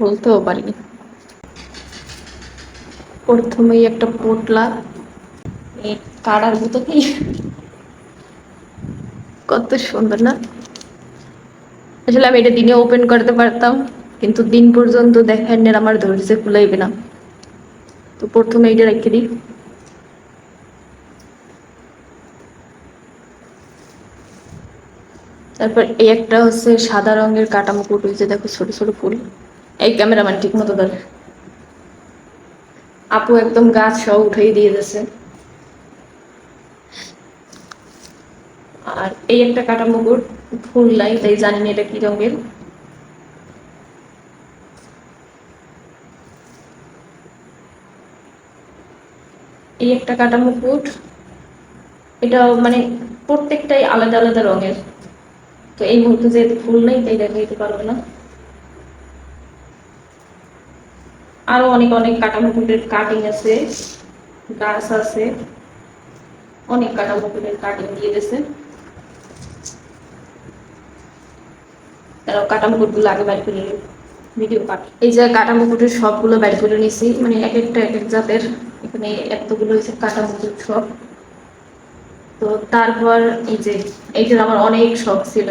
বলতেও পারিনি। প্রথমেই একটা পোটলা কাড়ার মতো কি? কত সুন্দর না? আসলে আমি এটা দিনে ওপেন করতে পারতাম, কিন্তু দিন পর্যন্ত দেখার আমার ধৈর্য কুলাইবে না। তো প্রথমে এইটা রেখে দিই। তারপর এই একটা হচ্ছে সাদা রঙের কাটা মুকুট হয়েছে, দেখো ছোট ছোট ফুল। এই ক্যামেরাম্যান ঠিক মতো ধরে। আপু একদম গাছ সব উঠেই দিয়ে দিয়েছে। আর এই একটা কাটা মুকুট ফুল লাই তাই জানি না এটা কি রঙের? এই একটা কাটা মুকুট এটা মানে প্রত্যেকটাই আলাদা আলাদা রঙের। তো এই মুহূর্তে যেহেতু ফুল নেই, তাই দেখা দিতে পারব না। আরও অনেক অনেক কাটা মুকুটের কাটিং আছে, গাছ আছে। অনেক কাটা মুকুটের কাটিং দিয়ে দিয়েছে। তারাও কাটা মুকুটগুলো আগে বাইর করে ভিডিও কাট এই যে কাটা মুকুটের সবগুলো বাইর করে নিছি মানে এক একটা এক এক জাতের, এখানে এতগুলো হয়েছে কাটা মুকুট সব। তো তারপর এই যে, এইটার আমার অনেক শখ ছিল।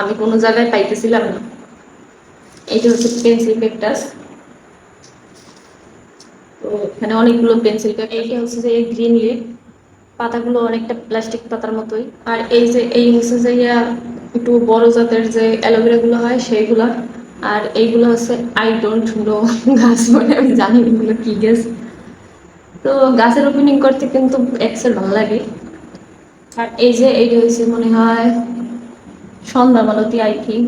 আমি কোনো জায়গায় পাইতেছিলাম না। এইটা হচ্ছে পেন্সিল ক্যাকটাস তো এখানে অনেকগুলো পেন্সিল এইটা হচ্ছে যে গ্রিন লিপ পাতাগুলো অনেকটা প্লাস্টিক পাতার মতোই। আর এই যে এই হচ্ছে যে ইয়া একটু বড় জাতের যে অ্যালোভেরা গুলো হয় সেইগুলো। আর এইগুলো হচ্ছে আই ডোন্ট নো গাছ মানে আমি জানি না এগুলো কি গাছ। তো গাছের ওপেনিং করতে কিন্তু এক্সেল ভালো লাগে। আর এই যে এইটা হচ্ছে মনে হয় সন্ধ্যা মালতী আই থিঙ্ক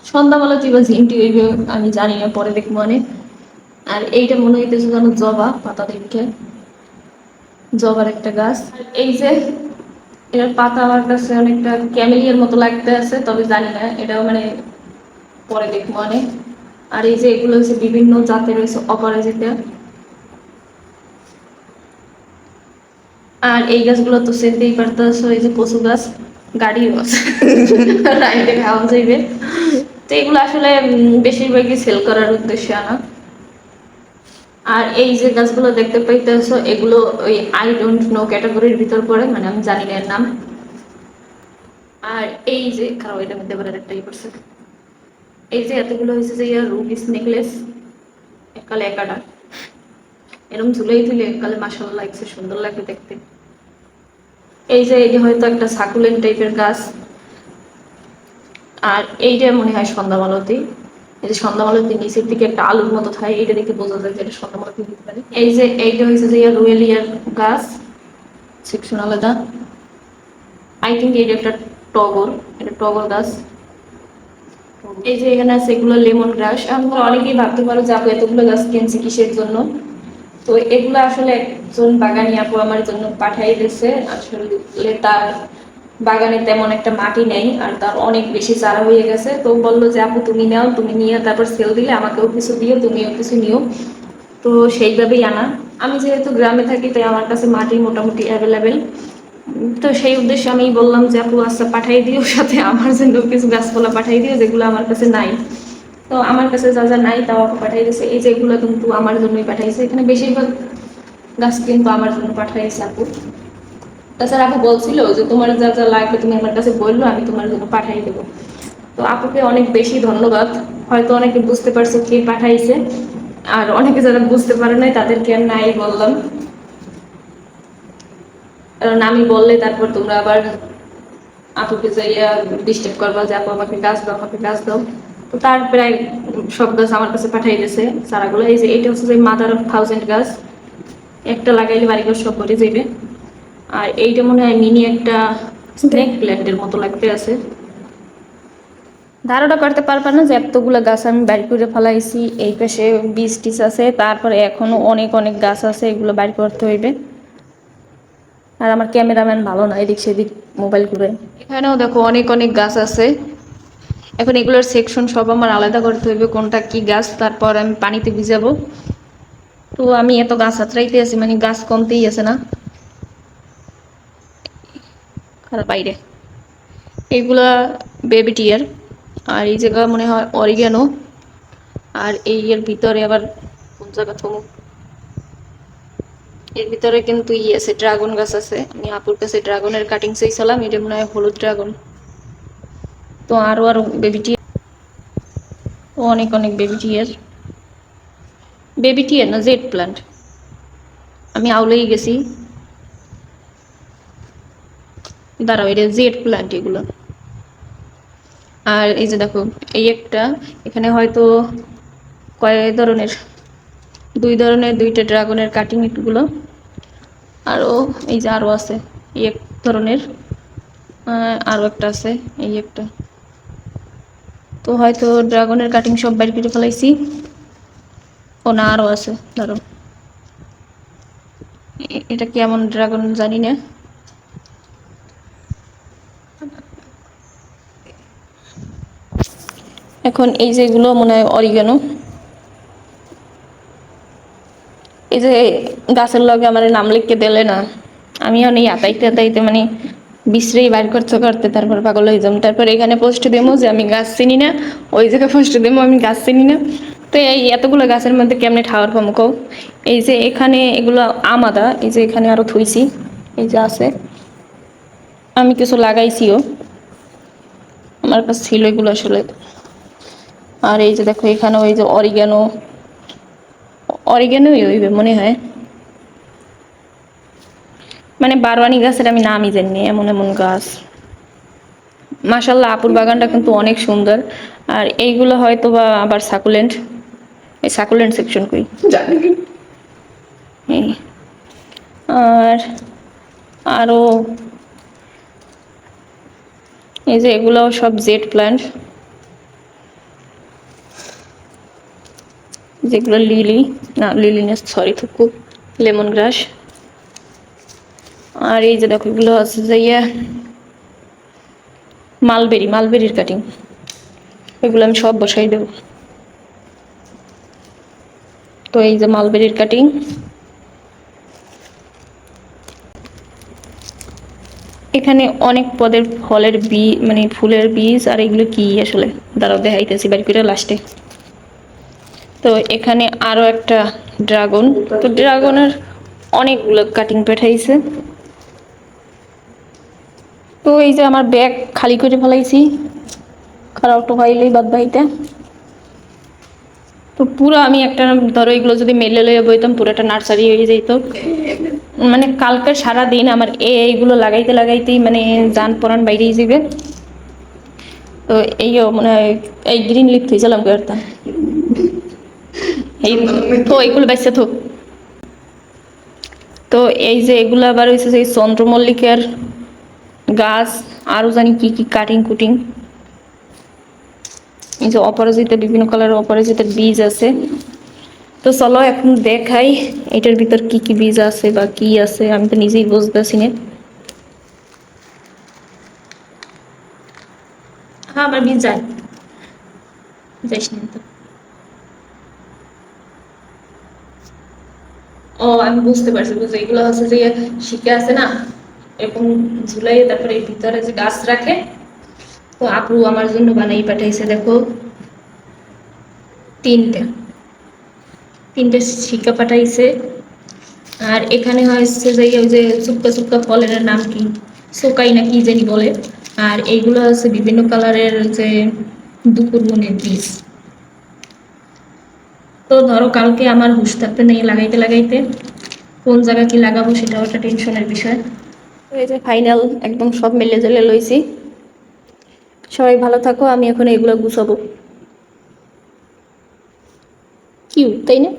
না সন্ধ্যা মালতী বা ঝিমটি হইবে আমি জানি না পরে দেখব মানে। আর এইটা মনে হইতেছে যেন জবা পাতা দেখে। জবার একটা গাছ। এই যে এটার পাতা আমার কাছে অনেকটা ক্যামেলিয়ার মতো লাগতে আছে তবে জানি না এটাও মানে পরে দেখব মানে। আর এই যে এগুলো হচ্ছে বিভিন্ন জাতের রয়েছে অপরাজিতা আর এই গাছগুলো তো চিনতেই পারতেছো এই যে কচু গাছ গাড়ি গাছ রাইডে খাওয়া যাইবে। তো এগুলো আসলে বেশিরভাগই সেল করার উদ্দেশ্যে আনা। আর এই যে গাছগুলো দেখতে পাইতেছো, এগুলো ওই আই ডোন্ট নো ক্যাটাগরির ভিতর পড়ে মানে আমি জানি না এর নাম। আর এই যে খারাপ এটার মধ্যে আবার একটা ই এই যে এতগুলো হয়েছে যে ইয়ার রুবিস নেকলেস এককালে একাটা এরকম ঝুলেই তুলে এককালে মাসাল্লাহ লাগছে, সুন্দর লাগে দেখতে। এই যে যে হয়তো একটা সাকুলেন টাইপের গাছ। আর এইটা মনে হয় সন্ধ্যামালতি। এই যে সন্ধ্যামালতি নিচের দিকে একটা আলুর মতো থাকে এইটা দেখে বোঝা যায় যে এটা সন্ধ্যামালতি দিতে পারে। এই যে এইটা হয়েছে যে ইয়ার রুয়েলিয়ার গাছ সেকশন আলাদা। আই থিঙ্ক এইটা একটা টগর, এটা টগর গাছ। এই যে এখানে আছে এগুলো লেমন গ্রাস। আমরা অনেকেই ভাবতে পারো যে, আপু, এতগুলো গাছ কিনছি কিসের জন্য? তো এগুলো আসলে একজন বাগানি আপু আমার জন্য পাঠাই দিয়েছে। আসলে তার বাগানে তেমন একটা মাটি নেই আর তার অনেক বেশি চারা হয়ে গেছে। তো বলল যে, আপু, তুমি নাও, তুমি নিয়ে তারপর সেল দিলে, আমাকেও কিছু দিও, তুমিও কিছু নিও। তো সেইভাবেই আনা। আমি যেহেতু গ্রামে থাকি, তাই আমার কাছে মাটি মোটামুটি অ্যাভেলেবেল তো সেই উদ্দেশ্যে আমি বললাম যে, আপু আচ্ছা পাঠাই দিও, সাথে আমার জন্য কিছু গাছপালা পাঠাই দিও, যেগুলো আমার কাছে নাই। তো আমার কাছে যা যা নাই, তাও আপু পাঠাই দিয়েছে এই যেগুলো কিন্তু আমার জন্যই পাঠাইছে। এখানে বেশিরভাগ গাছ কিন্তু আমার জন্য পাঠাইছে আপু। তাছাড়া আপু বলছিল যে তোমার যা যা লাগবে তুমি আমার কাছে বলল, আমি তোমার জন্য পাঠাই দেবো। তো আপুকে অনেক বেশি ধন্যবাদ। হয়তো অনেকে বুঝতে পারছ কে পাঠাইছে। আর অনেকে যারা বুঝতে পারে নাই, তাদেরকে আর নাই বললাম। কারণ আমি বললে তারপর তোমরা আবার আপুকে যাইয়া ডিস্টার্ব করবা যে আপু আমাকে গাছ দাও, আমাকে গাছ দাও। তো তার প্রায় সব গাছ আমার কাছে পাঠাই দিয়েছে চারাগুলো এই যে, এটা হচ্ছে যে মাদার অফ থাউজেন্ড গাছ। একটা লাগাইলে বাড়িঘর সব ভরে যাইবে। আর এইটা মনে হয় মিনি একটা স্নেক প্ল্যান্টের মতো লাগতে আছে। ধারণা করতে পারবা না যে এতগুলো গাছ আমি বাড়ি করে ফেলাইছি এই পাশে বীজ টিচ আছে তারপরে এখনও অনেক অনেক গাছ আছে এগুলো বাড়ি করতে হইবে। আর আমার ক্যামেরাম্যান ভালো না এদিক সেদিক মোবাইল ঘুরে। এখানেও দেখো অনেক অনেক গাছ আছে। এখন এগুলোর সেকশন সব আমার আলাদা করতে হইবে কোনটা কি গাছ তারপর আমি পানিতে ভিজাবো। তো আমি এত গাছ হাতড়াইতে আছি মানে গাছ কমতেই আছে না। আর বাইরে। এগুলা বেবি টিয়ার আর এই জায়গা মনে হয় অরিগ্যানো আর এই এর ভিতরে আবার কোন জায়গা থমু? এর ভিতরে কিন্তু ই আছে ড্রাগন গাছ আছে। আমি আপুর কাছে ড্রাগনের কাটিং চাইছিলাম, এটা মনে হয় হলুদ ড্রাগন তো আরও আরও বেবি টিয়ার অনেক অনেক বেবি টিয়ার বেবি টিয়ার না জেড প্লান্ট আমি আউলেই গেছি। দাঁড়াও, এটা জেড প্লান্ট এগুলো। আর এই যে দেখো, এই একটা, এখানে হয়তো কয়েক ধরনের, দুই ধরনের, দুইটা ড্রাগনের কাটিংগুলো আরও এই যে আরও আছে, এই এক ধরনের। আরও একটা আছে, এই একটা। তো হয়তো ড্রাগনের কাটিং সব বাইর করে ফেলাইছি। ও না আরও আছে ধরো এটা কেমন ড্রাগন জানি না। এখন এই যেগুলো মনে হয় অরিগানো এই যে গাছের লগে আমার নাম লিখকে দিলে না, আমিও নেই, আতাইতে আতাইতে মানে বিশ্রেই বাইর করতে করতে তারপর পাগল হয়ে যাম তারপর এখানে পোস্ট দেবো যে আমি গাছ চিনি না, ওই জায়গায় পোস্ট দেবো আমি গাছ চিনি না। তো এই এতগুলো গাছের মধ্যে কেমনে ঠাওয়ার পামো কও? এই যে এখানে এগুলো আমাদা, এই যে এখানে আরও থুইছি, এই যে আছে। আমি কিছু লাগাইছিও। আমার কাছে ছিল এগুলো আসলে। আর এই যে দেখো এখানে ওই যে অরিগানো অরিগানোই হইবে মনে হয়। মানে বারওয়ানি গাছের আমি নামই জানি এমন এমন গাছ। মাশাল্লাহ আপুর বাগানটা কিন্তু অনেক সুন্দর। আর এইগুলো হয়তো বা আবার সাকুলেন্ট এই সাকুলেন্ট সেকশন কই? জানি কি? এই। আর আরও এই যে এগুলো সব জেড প্ল্যান্ট যেগুলো লিলি না লিলি না সরি থুকু লেমন গ্রাস আর এই যে দেখো, এগুলো আছে যে ইয়ে মালবেরি মালবেরির কাটিং এগুলো আমি সব বসাই দেবো। তো এই যে মালবেরির কাটিং এখানে অনেক পদের ফলের বি মানে ফুলের বীজ, আর এগুলো কি আসলে? দাঁড়াও, দেখাইতেছি বাড়ি করে লাস্টে তো এখানে আরও একটা ড্রাগন। তো ড্রাগনের অনেকগুলো কাটিং পাঠাইছে। তো এই যে আমার ব্যাগ খালি করে ফেলাইছি। তো পাইলেই বাদ বাহিতে তো পুরো আমি একটা, ধরো এগুলো যদি মেলে লয়ে বইতাম পুরো একটা নার্সারি হয়ে যেত মানে কালকে সারা দিন আমার এ, এইগুলো লাগাইতে লাগাইতেই মানে যান পরান বাইরেই যাবে তো এই মানে এই গ্রিন লিপ থইছিলাম করতাম এই, তো এগুলো তো এই যে এগুলো আবার হয়েছে যে চন্দ্রমল্লিকার গাছ, আরও জানি কি কি কাটিং কুটিং এই যে অপরাজিতে, বিভিন্ন কালারের অপরাজিতের বীজ আছে। তো চলো এখন দেখাই এটার ভিতর কি কি বীজ আছে বা কি আছে, আমি তো নিজেই বুঝতেছি না। হ্যাঁ আমার বীজ যায় যাইস না তো। ও, আমি বুঝতে পারছি বুঝতে এগুলো হচ্ছে যে শিখে আছে না? এরকম ঝুলাই তারপরে এই ভিতরে যে গাছ রাখে, তো আপু আমার জন্য বানাই পাঠাইছে, দেখো। তিনটে। তিনটে শিকা পাঠাইছে। আর এখানে হয়েছে যে ওই যে চুপকা চুপকা ফলের নাম কি? সোকাই না কি জানি বলে। আর এইগুলো হচ্ছে বিভিন্ন কালারের যে দুপুর মনের বীজ। তো ধরো কালকে আমার হুশ থাকতে নেই লাগাইতে লাগাইতে। কোন জায়গা কি লাগাবো সেটাও একটা টেনশনের বিষয়। এই যে ফাইনাল, একদম সব মিলে জেলে লইছি। সবাই ভালো থাকো, আমি এখন এগুলো গুছাবো। কিউ, তাই না?